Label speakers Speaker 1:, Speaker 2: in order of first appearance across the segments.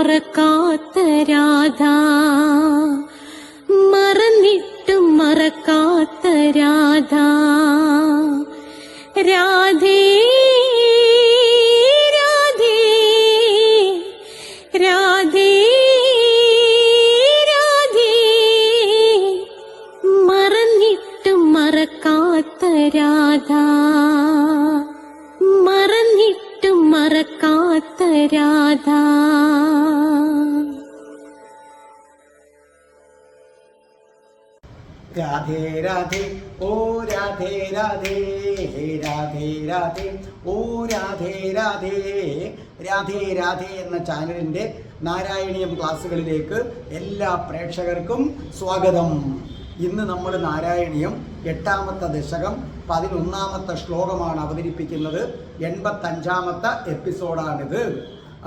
Speaker 1: മറക്കാത്ത രാധ. രാധേ രാധേ
Speaker 2: ഓ രാധേ രാധേ രാധേ രാധേ ഓ രാധേ രാധേ രാധേ രാധേ എന്ന ചാനലിന്റെ നാരായണീയം ക്ലാസ്സുകളിലേക്ക് എല്ലാ പ്രേക്ഷകർക്കും സ്വാഗതം. ഇന്ന് നമ്മൾ നാരായണീയം എട്ടാമത്തെ ദശകം പതിനൊന്നാമത്തെ ശ്ലോകമാണ് അവതരിപ്പിക്കുന്നത്. എൺപത്തഞ്ചാമത്തെ എപ്പിസോഡാണിത്.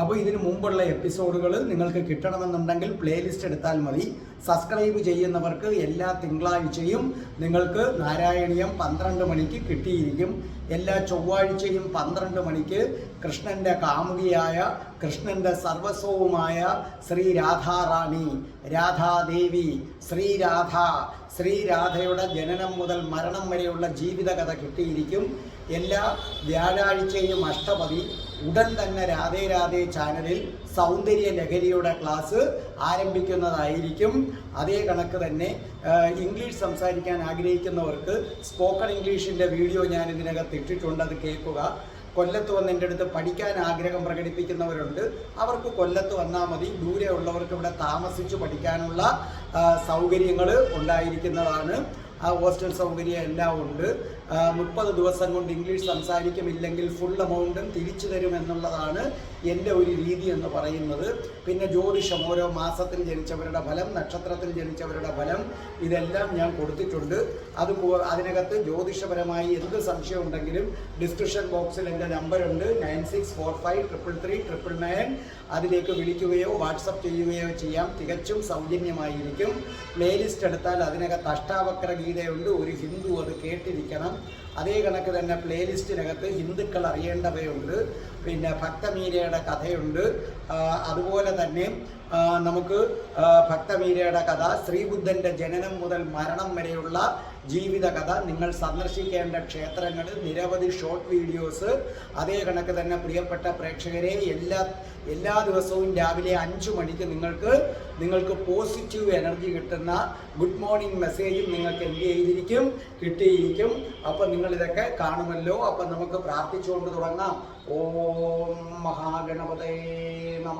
Speaker 2: അപ്പോൾ ഇതിനു മുമ്പുള്ള എപ്പിസോഡുകൾ നിങ്ങൾക്ക് കിട്ടണമെന്നുണ്ടെങ്കിൽ പ്ലേലിസ്റ്റ് എടുത്താൽ മതി. സബ്സ്ക്രൈബ് ചെയ്യുന്നവർക്ക് എല്ലാ തിങ്കളാഴ്ചയും നിങ്ങൾക്ക് നാരായണീയം പന്ത്രണ്ട് മണിക്ക് കിട്ടിയിരിക്കും. എല്ലാ ചൊവ്വാഴ്ചയും പന്ത്രണ്ട് മണിക്ക് കൃഷ്ണന്റെ കാമുകിയായ കൃഷ്ണന്റെ സർവസ്വവുമായ ശ്രീ രാധാറാണി രാധാദേവി ശ്രീരാധ ശ്രീരാധയുടെ ജനനം മുതൽ മരണം വരെയുള്ള ജീവിതകഥ കിട്ടിയിരിക്കും. എല്ലാ വ്യാഴാഴ്ചയും അഷ്ടപതി ഉടൻ തന്നെ രാധേ രാധേ ചാനലിൽ സൗന്ദര്യ ലഹരിയുടെ ക്ലാസ് ആരംഭിക്കുന്നതായിരിക്കും. അതേ കണക്ക് തന്നെ ഇംഗ്ലീഷ് സംസാരിക്കാൻ ആഗ്രഹിക്കുന്നവർക്ക് സ്പോക്കൺ ഇംഗ്ലീഷിന്റെ വീഡിയോ ഞാൻ ഇതിനകത്ത് ഇട്ടിട്ടുണ്ട് അത് കേൾക്കുക. കൊല്ലത്ത് വന്ന് എന്റെ അടുത്ത് പഠിക്കാൻ ആഗ്രഹം പ്രകടിപ്പിക്കുന്നവരുണ്ട്. അവർക്ക് കൊല്ലത്ത് വന്നാൽ മതി. ദൂരെ ഉള്ളവർക്ക് ഇവിടെ താമസിച്ച് പഠിക്കാനുള്ള സൗകര്യങ്ങൾ ഉണ്ടായിരിക്കുന്നതാണ്. ആ ഹോസ്റ്റൽ സൗകര്യം എല്ലാം ഉണ്ട്. മുപ്പത് ദിവസം കൊണ്ട് ഇംഗ്ലീഷ് സംസാരിക്കുമില്ലെങ്കിൽ ഫുൾ എമൗണ്ടും തിരിച്ചു തരും എന്നുള്ളതാണ് എന്റെ ഒരു രീതി എന്ന് പറയുന്നത്. പിന്നെ ജ്യോതിഷം ഓരോ മാസത്തിൽ ജനിച്ചവരുടെ ഫലം നക്ഷത്രത്തിൽ ജനിച്ചവരുടെ ഫലം ഇതെല്ലാം ഞാൻ കൊടുത്തിട്ടുണ്ട്. അത് അതിനകത്ത് ജ്യോതിഷപരമായി എന്ത് സംശയം ഉണ്ടെങ്കിലും ഡിസ്ക്രിപ്ഷൻ ബോക്സിൽ എന്റെ നമ്പറുണ്ട് nine six four five triple three triple nine അതിലേക്ക് വിളിക്കുകയോ വാട്സപ്പ് ചെയ്യുകയോ ചെയ്യാം. തികച്ചും സൗജന്യമായിരിക്കും. പ്ലേലിസ്റ്റ് എടുത്താൽ അതിനകത്ത് അഷ്ടാവക്ര ഗീതയുണ്ട്. ഒരു ഹിന്ദു അത് കേട്ടിരിക്കണം. അതേ കണക്ക് തന്നെ പ്ലേലിസ്റ്റിനകത്ത് ഹിന്ദുക്കൾ അറിയേണ്ടവയുണ്ട്. പിന്നെ ഭക്തമീരയുടെ കഥയുണ്ട്. അതുപോലെ തന്നെ നമുക്ക് ഭക്തവീരയുടെ കഥ ശ്രീബുദ്ധന്റെ ജനനം മുതൽ മരണം വരെയുള്ള ജീവിത കഥ നിങ്ങൾ സന്ദർശിക്കേണ്ട ക്ഷേത്രങ്ങൾ നിരവധി ഷോർട്ട് വീഡിയോസ് അതേ കണക്ക് തന്നെ പ്രിയപ്പെട്ട പ്രേക്ഷകരെ എല്ലാ എല്ലാ ദിവസവും രാവിലെ അഞ്ചു മണിക്ക് നിങ്ങൾക്ക് നിങ്ങൾക്ക് പോസിറ്റീവ് എനർജി കിട്ടുന്ന ഗുഡ് മോർണിംഗ് മെസ്സേജും നിങ്ങൾക്ക് എന്ത് ചെയ്തിരിക്കും കിട്ടിയിരിക്കും. അപ്പം നിങ്ങളിതൊക്കെ കാണുമല്ലോ. അപ്പം നമുക്ക് പ്രാർത്ഥിച്ചുകൊണ്ട് തുടങ്ങാം. ഓം മഹാഗണപതേ നമ.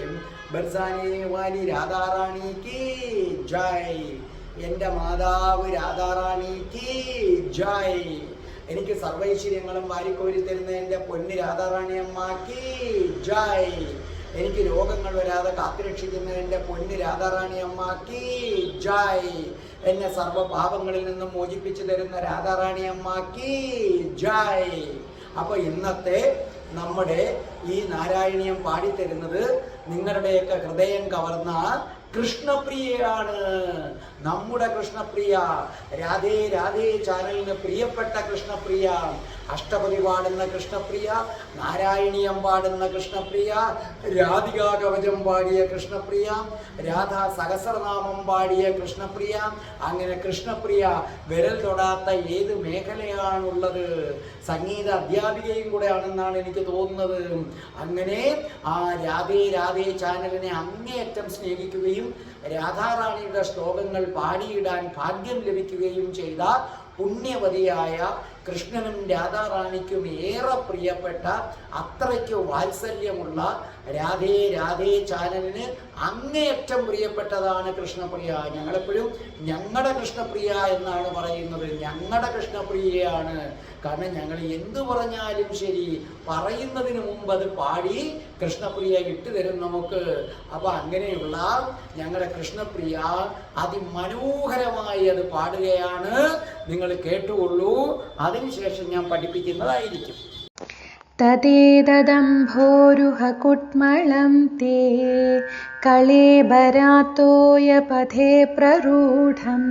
Speaker 2: ബർസാനെ വാലി രാധാറാണിക്ക് ജയ്. എന്റെ മാതാവ് രാധാറാണിക്ക് ജയ്. എനിക്ക് സർവൈശ്വര്യങ്ങളും വാരിക്കോരി തരുന്ന എന്റെ പൊന്ന് രാധാറാണി അമ്മാക്കി ജയ്. എനിക്ക് രോഗങ്ങൾ വരാതെ കാത്തുരക്ഷിക്കുന്ന എന്റെ പൊന്ന് രാധാറാണി അമ്മാക്കി ജയ്. എന്നെ സർവ പാപങ്ങളിൽ നിന്നും മോചിപ്പിച്ചു തരുന്ന രാധാറാണി അമ്മാക്കി ജയ്. അപ്പോൾ ഇന്നത്തെ നമ്മുടെ ഈ നാരായണീയം പാടിത്തരുന്നത് നിങ്ങളുടെയൊക്കെ ഹൃദയം കവർന്ന കൃഷ്ണപ്രിയയാണ്. നമ്മുടെ കൃഷ്ണപ്രിയ. രാധേ രാധേ ചാനലിന് പ്രിയപ്പെട്ട കൃഷ്ണപ്രിയ. അഷ്ടപതി പാടുന്ന കൃഷ്ണപ്രിയ നാരായണീയം പാടുന്ന കൃഷ്ണപ്രിയ രാധികാ കവചം പാടിയ കൃഷ്ണപ്രിയ രാധാ സഹസ്രനാമം പാടിയ കൃഷ്ണപ്രിയ. അങ്ങനെ കൃഷ്ണപ്രിയ വിരൽ തൊടാത്ത ഏത് മേഖലയാണുള്ളത്? സംഗീത അധ്യാപികയും കൂടെ ആണെന്നാണ് എനിക്ക് തോന്നുന്നത്. അങ്ങനെ ആ രാധേ രാധേ ചാനലിനെ അങ്ങേയറ്റം സ്നേഹിക്കുകയും രാധാറാണിയുടെ ശ്ലോകങ്ങൾ പാടിയിടാൻ ഭാഗ്യം ലഭിക്കുകയും ചെയ്ത പുണ്യവതിയായ കൃഷ്ണനും രാധാറാണിക്കും ഏറെ പ്രിയപ്പെട്ട അത്രയ്ക്ക് വാത്സല്യമുള്ള രാധേ രാധേ ചാനലിന് അങ്ങേയറ്റം പ്രിയപ്പെട്ടതാണ് കൃഷ്ണപ്രിയ. ഞങ്ങളെപ്പോഴും ഞങ്ങളുടെ കൃഷ്ണപ്രിയ എന്നാണ് പറയുന്നത്. ഞങ്ങളുടെ കൃഷ്ണപ്രിയയാണ്. കാരണം ഞങ്ങൾ എന്തു പറഞ്ഞാലും ശരി പറയുന്നതിന് മുമ്പ് അത് പാടി കൃഷ്ണപ്രിയ ഇട്ടുതരും നമുക്ക്. അപ്പൊ അങ്ങനെയുള്ള ഞങ്ങളുടെ കൃഷ്ണപ്രിയ അതിമനോഹരമായി അത് പാടുകയാണ്. നിങ്ങൾ കേട്ടുകൊള്ളൂ. അതിനുശേഷം ഞാൻ പഠിപ്പിക്കുന്നതായിരിക്കും.
Speaker 3: തദേതദംഭോരുഹകുട്മളം തേ കളേബരാത്തോയ പഥേ പ്രരൂഢം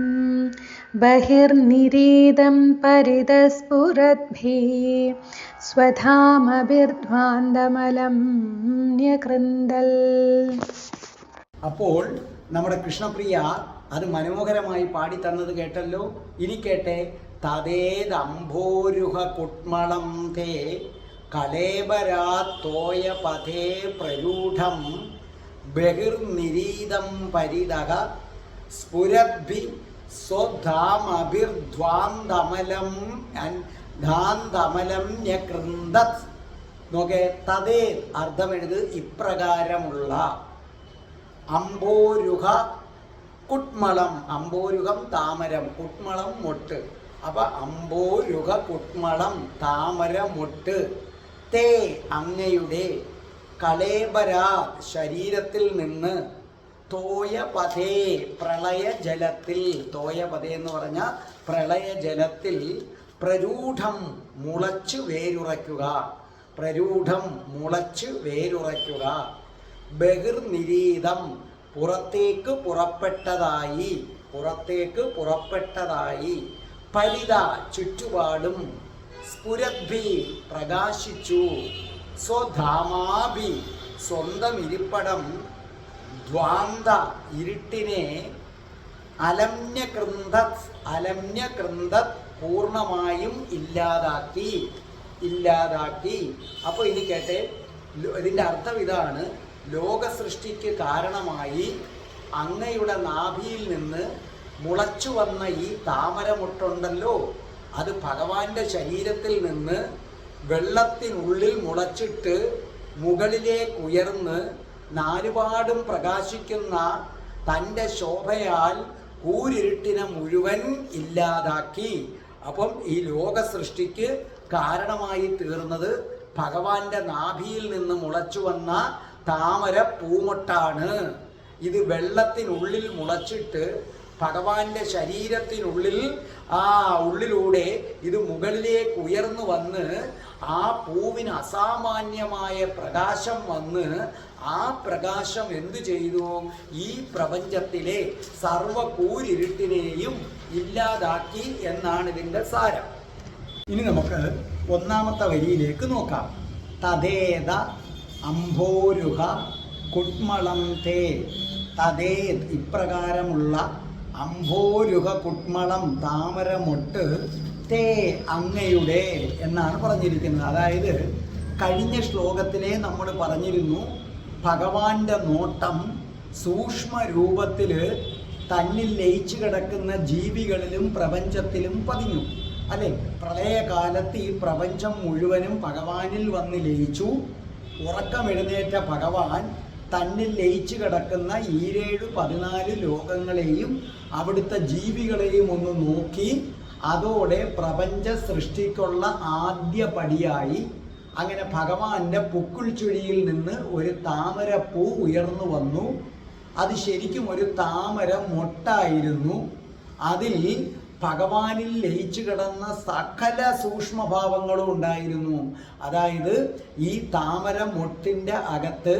Speaker 3: ബഹിർനിരീദം പരിതസ്ഫുരദ്ഭീ സ്വധാമബിർധ്വാന്തമലം ന്യകൃന്ദൽ
Speaker 2: അപ്പോൾ നമ്മുടെ കൃഷ്ണപ്രിയ അത് മനോഹരമായി പാടി തന്നത് കേട്ടല്ലോ? ഇനി കേട്ടെ തതേതംഭോരുഹ കുട്മളം തേ കലേബരാത്തോയ പഥേ പ്രരൂഢം ബഹിർനിരീതം പരിതക സ്ഫുരദ്ഭി സ്വധാമഭിർധ്വാന്തമലം ധാന്തമലം ന്യകൃന്ദത്. നോക്കേ തതേ അർത്ഥമെഴുത് ഇപ്രകാരമുള്ള അംബോരുഹ കുട്മളം അംബോരുഹം താമരം കുട്മളം മൊട്ട്. അപ്പൊ അമ്പോരുക കുട്മളം താമര മുട്ട് തേ അങ്ങയുടെ കളേബര ശരീരത്തിൽ നിന്ന് തോയപഥേ പ്രളയ ജലത്തിൽ തോയപഥേ എന്ന് പറഞ്ഞ പ്രളയ ജലത്തിൽ പ്രരൂഢം മുളച്ചു വേരുറയ്ക്കുക. പ്രരൂഢം മുളച്ചു വേരുറയ്ക്കുക. ബഹിർനിരീതം പുറത്തേക്ക് പുറപ്പെട്ടതായി പുറത്തേക്ക് പുറപ്പെട്ടതായി. പരിത ചുറ്റുപാടും സ്ഫുരദ്ഭി പ്രകാശിച്ചു. സ്വധാമാഭി സ്വന്തം ഇരിപ്പടം ദ്വാന്ത ഇരുട്ടിനെ അലമ്യകൃന്ദത് അലമ്യകൃന്ദത് പൂർണമായും ഇല്ലാതാക്കി ഇല്ലാതാക്കി. അപ്പോൾ ഇനി കേട്ടെ ഇതിന്റെ അർത്ഥം ഇതാണ്. ലോകസൃഷ്ടിക്ക് കാരണമായി അങ്ങയുടെ നാഭിയിൽ നിന്ന് മുളച്ചു വന്ന ഈ താമരമുട്ടുണ്ടല്ലോ അത് ഭഗവാന്റെ ശരീരത്തിൽ നിന്ന് വെള്ളത്തിനുള്ളിൽ മുളച്ചിട്ട് മുകളിലേക്ക് ഉയർന്ന് നാലുപാടും പ്രകാശിക്കുന്ന തന്റെ ശോഭയാൽ കൂരിരുട്ടിനെ മുഴുവൻ ഇല്ലാതാക്കി. അപ്പം ഈ ലോക സൃഷ്ടിക്ക് കാരണമായി തീർന്നത് ഭഗവാന്റെ നാഭിയിൽ നിന്ന് മുളച്ചു വന്ന താമര പൂമൊട്ടാണ്. ഇത് വെള്ളത്തിനുള്ളിൽ മുളച്ചിട്ട് ഭഗവാന്റെ ശരീരത്തിനുള്ളിൽ ആ ഉള്ളിലൂടെ ഇത് മുകളിലേക്ക് ഉയർന്നു വന്ന് ആ പൂവിന് അസാമാന്യമായ പ്രകാശം വന്ന് ആ പ്രകാശം എന്തു ചെയ്തു? ഈ പ്രപഞ്ചത്തിലെ സർവ കൂരിരുട്ടിനെയും ഇല്ലാതാക്കി എന്നാണ് ഇതിന്റെ സാരം. ഇനി നമുക്ക് ഒന്നാമത്തെ വരിയിലേക്ക് നോക്കാം. തതേത അംഭോരുഹ കുട്മളം തേ തതേ ഇപ്രകാരമുള്ള അംഭോരുഹ കുട്മളം താമരമൊട്ട് തേ അങ്ങയുടെ എന്നാണ് പറഞ്ഞിരിക്കുന്നത്. അതായത് കഴിഞ്ഞ ശ്ലോകത്തിലെ നമ്മൾ പറഞ്ഞിരുന്നു ഭഗവാന്റെ നോട്ടം സൂക്ഷ്മ രൂപത്തിൽ തന്നിൽ ലയിച്ചു കിടക്കുന്ന ജീവികളിലും പ്രപഞ്ചത്തിലും പതിഞ്ഞു. അല്ലെ? പ്രളയകാലത്ത് ഈ പ്രപഞ്ചം മുഴുവനും ഭഗവാനിൽ വന്ന് ലയിച്ചു. ഉറക്കമെഴുന്നേറ്റ ഭഗവാൻ തന്നിൽ ലയിച്ചു കിടക്കുന്ന ഈരേഴ് പതിനാല് ലോകങ്ങളെയും അവിടുത്തെ ജീവികളെയും ഒന്ന് നോക്കി അതോടെ പ്രപഞ്ച സൃഷ്ടിക്കുള്ള ആദ്യ പടിയായി. അങ്ങനെ ഭഗവാന്റെ പുക്കുൾ ചുഴിയിൽ നിന്ന് ഒരു താമരപ്പൂ ഉയർന്നു വന്നു. അത് ശരിക്കും ഒരു താമര മൊട്ടായിരുന്നു. അതിൽ ഭഗവാനിൽ ലയിച്ചു കിടന്ന സകല സൂക്ഷ്മഭാവങ്ങളും ഉണ്ടായിരുന്നു. അതായത് ഈ താമര മൊട്ടിന്റെ അകത്ത്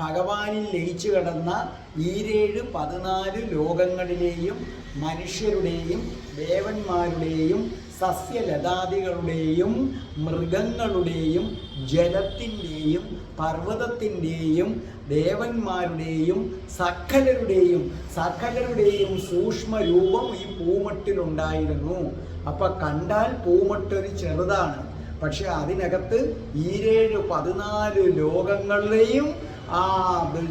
Speaker 2: ഭഗവാനിൽ ലയിച്ചു കിടന്ന ഈരേഴ് പതിനാല് ലോകങ്ങളിലെയും മനുഷ്യരുടെയും ദേവന്മാരുടെയും സസ്യലതാദികളുടെയും മൃഗങ്ങളുടെയും ജലത്തിന്റെയും പർവതത്തിന്റെയും ദേവന്മാരുടെയും സക്കലരുടെയും സക്കലരുടെയും സൂക്ഷ്മ രൂപം ഈ പൂമട്ടിലുണ്ടായിരുന്നു. അപ്പൊ കണ്ടാൽ പൂമട്ടൊരു ചെറുതാണ്. പക്ഷെ അതിനകത്ത് ഈരേഴ് പതിനാല് ലോകങ്ങളുടെയും ആ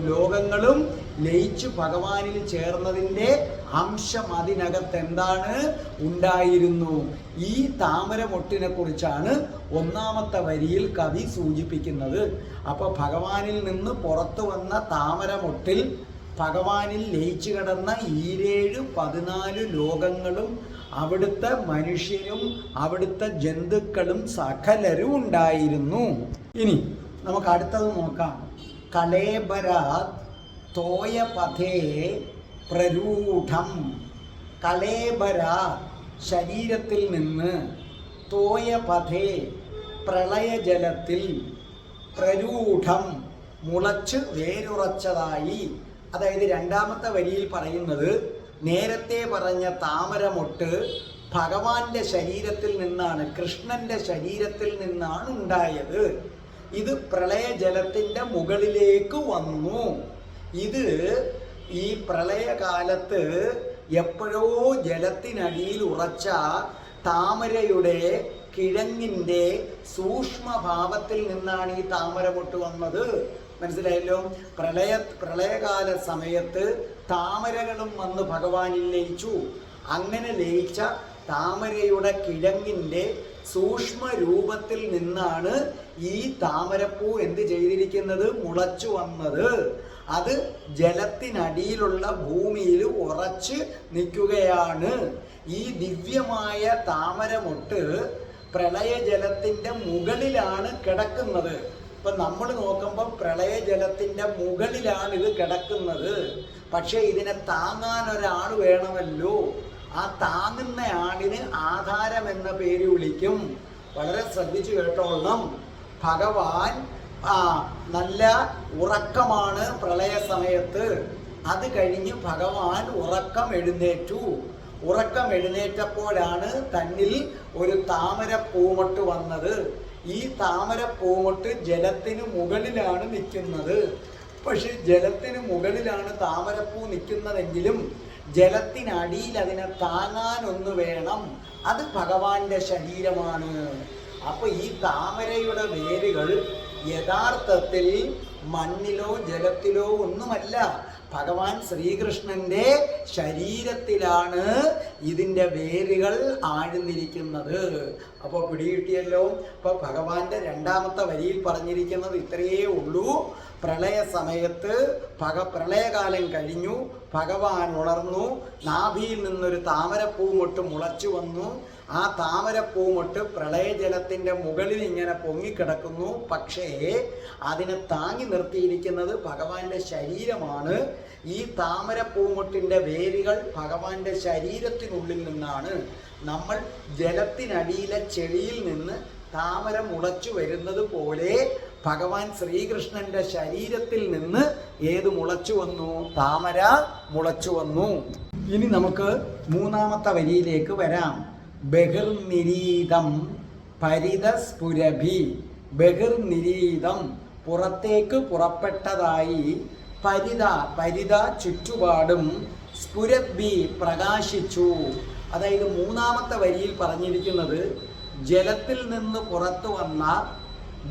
Speaker 2: ലോകങ്ങളും ലയിച്ചു ഭഗവാനിൽ ചേർന്നതിന്റെ അംശം അതിനകത്ത് എന്താണ്? ഉണ്ടായിരുന്നു. ഈ താമരമൊട്ടിനെ കുറിച്ചാണ് ഒന്നാമത്തെ വരിയിൽ കവി സൂചിപ്പിക്കുന്നത്. അപ്പൊ ഭഗവാനിൽ നിന്ന് പുറത്തു വന്ന താമരമൊട്ടിൽ ഭഗവാനിൽ ലയിച്ചു കിടന്ന ഈരേഴ് പതിനാല് ലോകങ്ങളും അവിടുത്തെ മനുഷ്യരും അവിടുത്തെ ജന്തുക്കളും സകലരും ഉണ്ടായിരുന്നു. ഇനി നമുക്ക് അടുത്തത് നോക്കാം. കളേബരാത് തോയപഥേ പ്രരൂഢം. കലേബര ശരീരത്തിൽ നിന്ന് തോയപഥേ പ്രളയജലത്തിൽ പ്രരൂഢം മുളച്ച് വേരുറച്ചതായി. അതായത് രണ്ടാമത്തെ വരിയിൽ പറയുന്നത് നേരത്തെ പറഞ്ഞ താമരമൊട്ട് ഭഗവാന്റെ ശരീരത്തിൽ നിന്നാണ് കൃഷ്ണന്റെ ശരീരത്തിൽ നിന്നാണ് ഉണ്ടായത്. ഇത് പ്രളയജലത്തിന്റെ മുകളിലേക്ക് വന്നു. ഇത് ഈ പ്രളയകാലത്ത് എപ്പോഴോ ജലത്തിനടിയിൽ ഉറച്ച താമരയുടെ കിഴങ്ങിന്റെ സൂക്ഷ്മഭാവത്തിൽ നിന്നാണ് ഈ താമരമൊട്ട് വന്നത്. മനസ്സിലായല്ലോ? പ്രളയ പ്രളയകാല സമയത്ത് താമരകളും വന്ന് ഭഗവാനിൽ ലയിച്ചു. അങ്ങനെ ലയിച്ച താമരയുടെ കിഴങ്ങിന്റെ സൂക്ഷ്മ രൂപത്തിൽ നിന്നാണ് ഈ താമരപ്പൂ എന്ത് ചെയ്തിരിക്കുന്നത്? മുളച്ചു വന്നത്. അത് ജലത്തിനടിയിലുള്ള ഭൂമിയിൽ ഉറച്ച് നിൽക്കുകയാണ്. ഈ ദിവ്യമായ താമരമൊട്ട് പ്രളയജലത്തിന്റെ മുകളിലാണ് കിടക്കുന്നത്. ഇപ്പം നമ്മൾ നോക്കുമ്പോൾ പ്രളയജലത്തിന്റെ മുകളിലാണ് ഇത് കിടക്കുന്നത്. പക്ഷേ ഇതിനെ താങ്ങാൻ ഒരാൾ വേണമല്ലോ. ആ താങ്ങുന്ന ആളിന് ആധാരം എന്ന പേര് വിളിക്കും. വളരെ ശ്രദ്ധിച്ചു കേട്ടോളണം. ഭഗവാൻ ആ നല്ല ഉറക്കമാണ് പ്രളയ സമയത്ത്. അത് കഴിഞ്ഞ് ഭഗവാൻ ഉറക്കം എഴുന്നേറ്റു. ഉറക്കം എഴുന്നേറ്റപ്പോഴാണ് തന്നിൽ ഒരു താമര പൂമൊട്ട് വന്നത്. ഈ താമര പൂമൊട്ട് ജലത്തിന് മുകളിലാണ് നിൽക്കുന്നത്. പക്ഷെ ജലത്തിന് മുകളിലാണ് താമരപ്പൂ നിൽക്കുന്നതെങ്കിലും ജലത്തിനടിയിൽ അതിനെ താങ്ങാനൊന്ന് വേണം. അത് ഭഗവാന്റെ ശരീരമാണ്. അപ്പൊ ഈ താമരയുടെ വേരുകൾ യഥാർത്ഥത്തിൽ മണ്ണിലോ ജലത്തിലോ ഒന്നുമല്ല. ഭഗവാൻ ശ്രീകൃഷ്ണന്റെ ശരീരത്തിലാണ് ഇതിന്റെ വേരുകൾ ആഴ്ന്നിരിക്കുന്നത്. അപ്പോൾ പിടികിട്ടിയല്ലോ? അപ്പോൾ ഭഗവാന്റെ രണ്ടാമത്തെ വരിയിൽ പറഞ്ഞിരിക്കുന്നത് ഇത്രയേ ഉള്ളൂ. പ്രളയ സമയത്ത് ഭഗ പ്രളയകാലം കഴിഞ്ഞു. ഭഗവാൻ ഉണർന്നു. നാഭിയിൽ നിന്നൊരു താമരപ്പൂ മുട്ട് മുളച്ചു വന്നു. ആ താമരപ്പൂമൊട്ട് പ്രളയജലത്തിന്റെ മുകളിൽ ഇങ്ങനെ പൊങ്ങിക്കിടക്കുന്നു. പക്ഷേ അതിനെ താങ്ങി നിർത്തിയിരിക്കുന്നത് ഭഗവാന്റെ ശരീരമാണ്. ഈ താമരപ്പൂമൊട്ടിന്റെ വേരുകൾ ഭഗവാന്റെ ശരീരത്തിനുള്ളിൽ നിന്നാണ്. നമ്മൾ ജലത്തിനടിയിലെ ചെളിയിൽ നിന്ന് താമര മുളച്ചു വരുന്നത് പോലെ ഭഗവാൻ ശ്രീകൃഷ്ണന്റെ ശരീരത്തിൽ നിന്ന് ഏത് മുളച്ചു വന്നു? താമര മുളച്ചു വന്നു. ഇനി നമുക്ക് മൂന്നാമത്തെ വരിയിലേക്ക് വരാം. ബഹിർനിരീതം പരിതസ്ഫുരഭി ബഹിർനിരീതം പുറത്തേക്ക് പുറപ്പെട്ടതായി പരിത പരിത ചുറ്റുപാടും സ്ഫുരഭി പ്രകാശിച്ചു. അതായത് മൂന്നാമത്തെ വരിയിൽ പറഞ്ഞിരിക്കുന്നത് ജലത്തിൽ നിന്ന് പുറത്തു വന്ന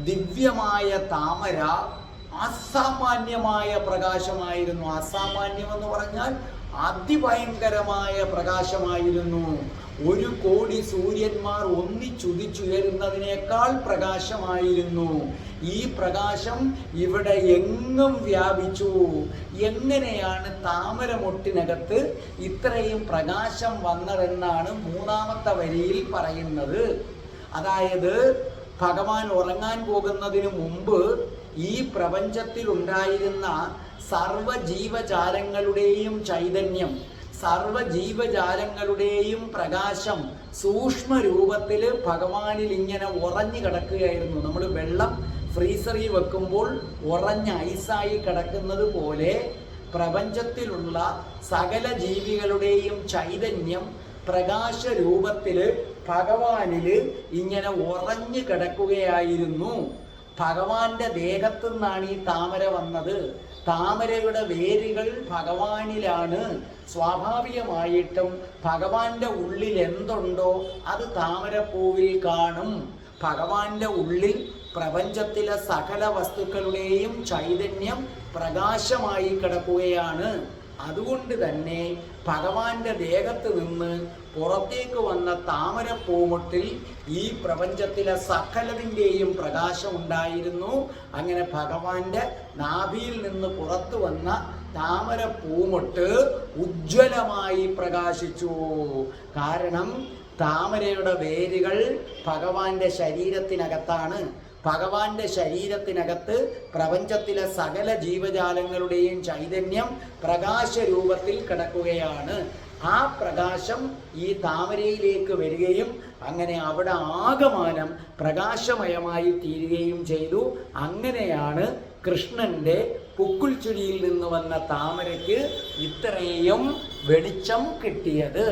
Speaker 2: ദിവ്യമായ താമര അസാമാന്യമായ പ്രകാശമായിരുന്നു. അസാമാന്യം എന്ന് പറഞ്ഞാൽ അതിഭയങ്കരമായ പ്രകാശമായിരുന്നു. ഒരു കോടി സൂര്യന്മാർ ഒന്നിച്ചുദിച്ചുയരുന്നതിനേക്കാൾ പ്രകാശമായിരുന്നു. ഈ പ്രകാശം ഇവിടെ എങ്ങും വ്യാപിച്ചു. എങ്ങനെയാണ് താമരമൊട്ടിനകത്ത് ഇത്രയും പ്രകാശം വന്നതെന്നാണ് മൂന്നാമത്തെ വരിയിൽ പറയുന്നത്. അതായത് ഭഗവാൻ ഉറങ്ങാൻ പോകുന്നതിന് മുമ്പ് ഈ പ്രപഞ്ചത്തിൽ ഉണ്ടായിരുന്ന സർവ ജീവജാലങ്ങളുടെയും ചൈതന്യം സർവ ജീവജാലങ്ങളുടെയും പ്രകാശം സൂക്ഷ്മ രൂപത്തിൽ ഭഗവാനിൽ ഇങ്ങനെ ഉറഞ്ഞു കിടക്കുകയായിരുന്നു. നമ്മൾ വെള്ളം ഫ്രീസറിൽ വെക്കുമ്പോൾ ഉറഞ്ഞ ഐസായി കിടക്കുന്നത് പോലെ പ്രപഞ്ചത്തിലുള്ള സകല ജീവികളുടെയും ചൈതന്യം പ്രകാശ രൂപത്തിൽ ഭഗവാനിൽ ഇങ്ങനെ ഉറഞ്ഞു കിടക്കുകയായിരുന്നു. ഭഗവാന്റെ ദേഹത്തു നിന്നാണ് ഈ താമര വന്നത്. താമരയുടെ വേരുകൾ ഭഗവാനിലാണ്. സ്വാഭാവികമായിട്ടും ഭഗവാന്റെ ഉള്ളിൽ എന്തുണ്ടോ അത് താമരപ്പൂവിൽ കാണും. ഭഗവാന്റെ ഉള്ളിൽ പ്രപഞ്ചത്തിലെ സകല വസ്തുക്കളുടെയും ചൈതന്യം പ്രകാശമായി കിടക്കുകയാണ്. അതുകൊണ്ട് തന്നെ ഭഗവാന്റെ ദേഹത്ത് നിന്ന് പുറത്തേക്ക് വന്ന താമരപ്പൂമുട്ടിൽ ഈ പ്രപഞ്ചത്തിലെ സകലതിന്റെയും പ്രകാശം ഉണ്ടായിരുന്നു. അങ്ങനെ ഭഗവാന്റെ നാഭിയിൽ നിന്ന് പുറത്തു വന്ന താമര പൂമുട്ട് ഉജ്ജ്വലമായി പ്രകാശിച്ചു. കാരണം താമരയുടെ വേരുകൾ ഭഗവാന്റെ ശരീരത്തിനകത്താണ്. ഭഗവാന്റെ ശരീരത്തിനകത്ത് പ്രപഞ്ചത്തിലെ സകല ജീവജാലങ്ങളുടെയും ചൈതന്യം പ്രകാശ രൂപത്തിൽ കിടക്കുകയാണ്. ആ പ്രകാശം ഈ താമരയിലേക്ക് വരികയും അങ്ങനെ അവിടെ ആകമാനം പ്രകാശമയമായി തീരുകയും ചെയ്തു. അങ്ങനെയാണ് കൃഷ്ണന്റെ പുക്കുൾച്ചുടിയിൽ നിന്ന് വന്ന താമരയ്ക്ക് ഇത്രയും വെളിച്ചം കിട്ടിയത്.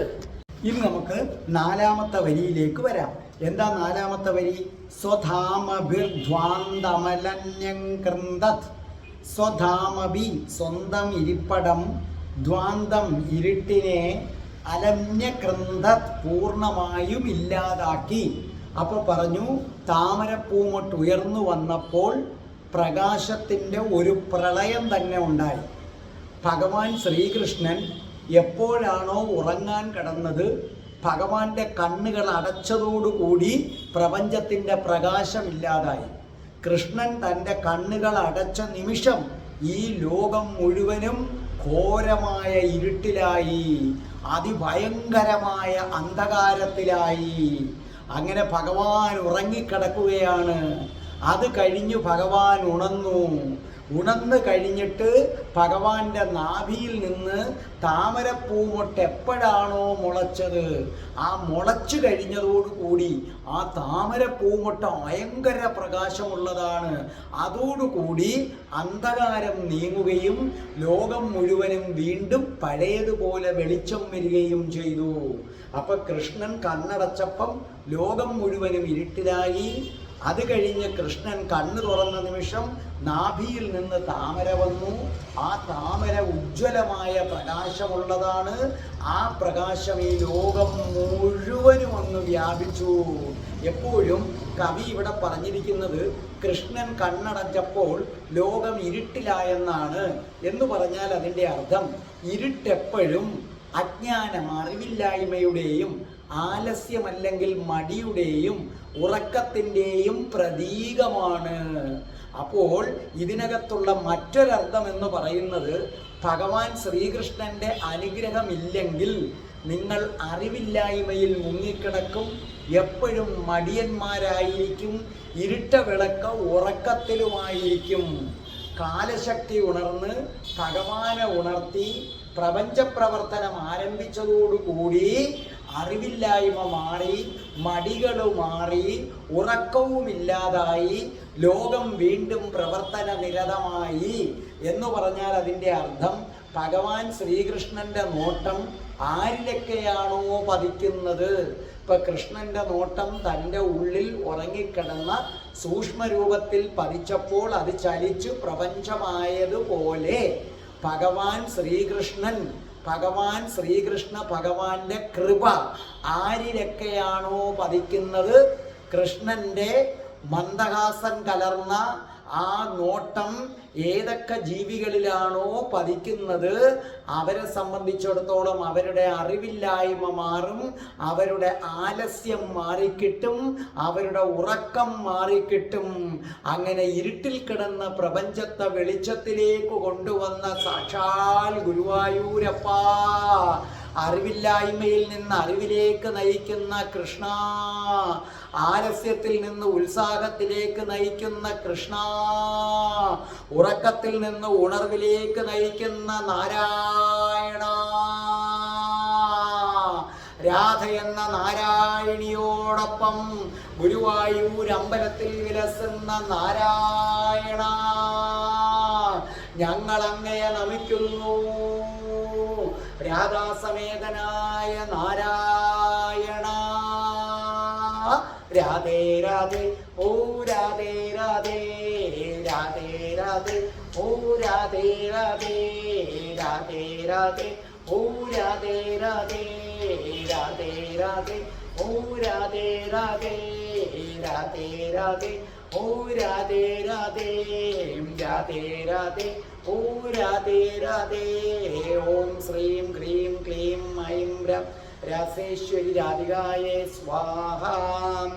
Speaker 2: ഇനി നമുക്ക് നാലാമത്തെ വരിയിലേക്ക് വരാം. എന്താ നാലാമത്തെ വരി? സ്വധാമഭിർധ്വാന്തമലന്യം കൃന്ദത്. സ്വധാമഭി സ്വന്തം ഇരിപ്പടം ധ്വാന്തം ഇരുട്ടിനെ അലന്യകൃന്ദത് പൂർണമായും ഇല്ലാതാക്കി. അപ്പോൾ പറഞ്ഞു താമരപ്പൂമൊട്ട് ഉയർന്നു വന്നപ്പോൾ പ്രകാശത്തിന്റെ ഒരു പ്രളയം തന്നെ ഉണ്ടായി. ഭഗവാൻ ശ്രീകൃഷ്ണൻ എപ്പോഴാണോ ഉറങ്ങാൻ കിടന്നത് ഭഗവാന്റെ കണ്ണുകൾ അടച്ചതോടുകൂടി പ്രപഞ്ചത്തിന്റെ പ്രകാശമില്ലാതായി. കൃഷ്ണൻ തന്റെ കണ്ണുകൾ അടച്ച നിമിഷം ഈ ലോകം മുഴുവനും ഘോരമായ ഇരുട്ടിലായി അതിഭയങ്കരമായ അന്ധകാരത്തിലായി. അങ്ങനെ ഭഗവാൻ ഉറങ്ങിക്കിടക്കുകയാണ്. അത് കഴിഞ്ഞു ഭഗവാൻ ഉണർന്നു. ഉണർന്നു കഴിഞ്ഞിട്ട് ഭഗവാന്റെ നാഭിയിൽ നിന്ന് താമരപ്പൂമൊട്ട് എപ്പോഴാണോ മുളച്ചത്? ആ മുളച്ചു കഴിഞ്ഞതോടുകൂടി ആ താമരപ്പൂമൊട്ട ഭയങ്കര പ്രകാശമുള്ളതാണ്. അതോടുകൂടി അന്ധകാരം നീങ്ങുകയും ലോകം മുഴുവനും വീണ്ടും പഴയതുപോലെ വെളിച്ചം വരികയും ചെയ്തു. അപ്പൊ കൃഷ്ണൻ കണ്ണടച്ചപ്പം ലോകം മുഴുവനും ഇരുട്ടിലായി. അത് കഴിഞ്ഞ് കൃഷ്ണൻ കണ്ണു തുറന്ന നിമിഷം നാഭിയിൽ നിന്ന് താമര വന്നു. ആ താമര ഉജ്ജ്വലമായ പ്രകാശമുള്ളതാണ്. ആ പ്രകാശം ഈ ലോകം മുഴുവനും ഒന്ന് വ്യാപിച്ചു. എപ്പോഴും കവി ഇവിടെ പറഞ്ഞിരിക്കുന്നത് കൃഷ്ണൻ കണ്ണടച്ചപ്പോൾ ലോകം ഇരുട്ടിലായെന്നാണ് എന്ന് പറഞ്ഞാൽ അതിന്റെ അർത്ഥം ഇരുട്ടെപ്പോഴും അജ്ഞാനം അറിവില്ലായ്മയുടെയും ആലസ്യമല്ലെങ്കിൽ മടിയുടെയും ഉറക്കത്തിന്റെയും പ്രതീകമാണ്. അപ്പോൾ ഇതിനകത്തുള്ള മറ്റൊരർത്ഥം എന്ന് പറയുന്നത് ഭഗവാൻ ശ്രീകൃഷ്ണന്റെ അനുഗ്രഹമില്ലെങ്കിൽ നിങ്ങൾ അറിവില്ലായ്മയിൽ മുങ്ങിക്കിടക്കും. എപ്പോഴും മടിയന്മാരായിരിക്കും ഇരുട്ട വിളക്ക് ഉറക്കത്തിലുമായിരിക്കും. കാലശക്തി ഉണർന്ന് ഭഗവാനെ ഉണർത്തി പ്രപഞ്ചപ്രവർത്തനം ആരംഭിച്ചതോടുകൂടി അറിവില്ലായ്മ മാറി മടികൾ മാറി ഉറക്കവുമില്ലാതായി ലോകം വീണ്ടും പ്രവർത്തന നിരതമായി എന്ന് പറഞ്ഞാൽ അതിന്റെ അർത്ഥം ഭഗവാൻ ശ്രീകൃഷ്ണന്റെ നോട്ടം ആരിലൊക്കെയാണോ പതിക്കുന്നത്? ഇപ്പൊ കൃഷ്ണന്റെ നോട്ടം തന്റെ ഉള്ളിൽ ഉറങ്ങിക്കിടന്ന സൂക്ഷ്മരൂപത്തിൽ പതിച്ചപ്പോൾ അത് ചലിച്ചു പ്രപഞ്ചമായതുപോലെ ഭഗവാൻ ശ്രീകൃഷ്ണൻ ഭഗവാൻ ശ്രീകൃഷ്ണ ഭഗവാന്റെ കൃപ ആരിലൊക്കെയാണോ പതിക്കുന്നത്? കൃഷ്ണന്റെ മന്ദഹാസം കലർന്ന ആ നോട്ടം ഏതൊക്കെ ജീവികളിലാണോ പതിക്കുന്നത് അവരെ സംബന്ധിച്ചിടത്തോളം അവരുടെ അറിവില്ലായ്മ മാറും അവരുടെ ആലസ്യം മാറിക്കിട്ടും അവരുടെ ഉറക്കം മാറിക്കിട്ടും. അങ്ങനെ ഇരുട്ടിൽ കിടന്ന പ്രപഞ്ചത്തെ വെളിച്ചത്തിലേക്ക് കൊണ്ടുവന്ന സാക്ഷാൽ ഗുരുവായൂരപ്പ. അറിവില്ലായ്മയിൽ നിന്ന് അറിവിലേക്ക് നയിക്കുന്ന കൃഷ്ണ ആലസ്യത്തിൽ നിന്ന് ഉത്സാഹത്തിലേക്ക് നയിക്കുന്ന കൃഷ്ണ ഉറക്കത്തിൽ നിന്ന് ഉണർവിലേക്ക് നയിക്കുന്ന നാരായണ. രാധ എന്ന നാരായണിയോടൊപ്പം ഗുരുവായൂർ അമ്പലത്തിൽ വിലസുന്ന നാരായണ ഞങ്ങൾ അങ്ങയെ നമിക്കുന്നു. രാധാസമേതനായ നാരായണ രാധേ രാധേ ഓ രാധേ രാധേ രാധേ രാധേ ഓ രാധേ രാധേ രാധേ രാധേ ഓ രാധേ രാധേ രാധേ രാധേ ഓ രാധേ രാധേ രാധേ രാധേ ഓ രാധേ രാധേ രാധേ രാധേ ഓ രാധേ രാധേ ഓം ശ്രീം ക്രീം ക്ലീം ഐം രം രാസേശ്വരി രാധികായേ സ്വാഹാം.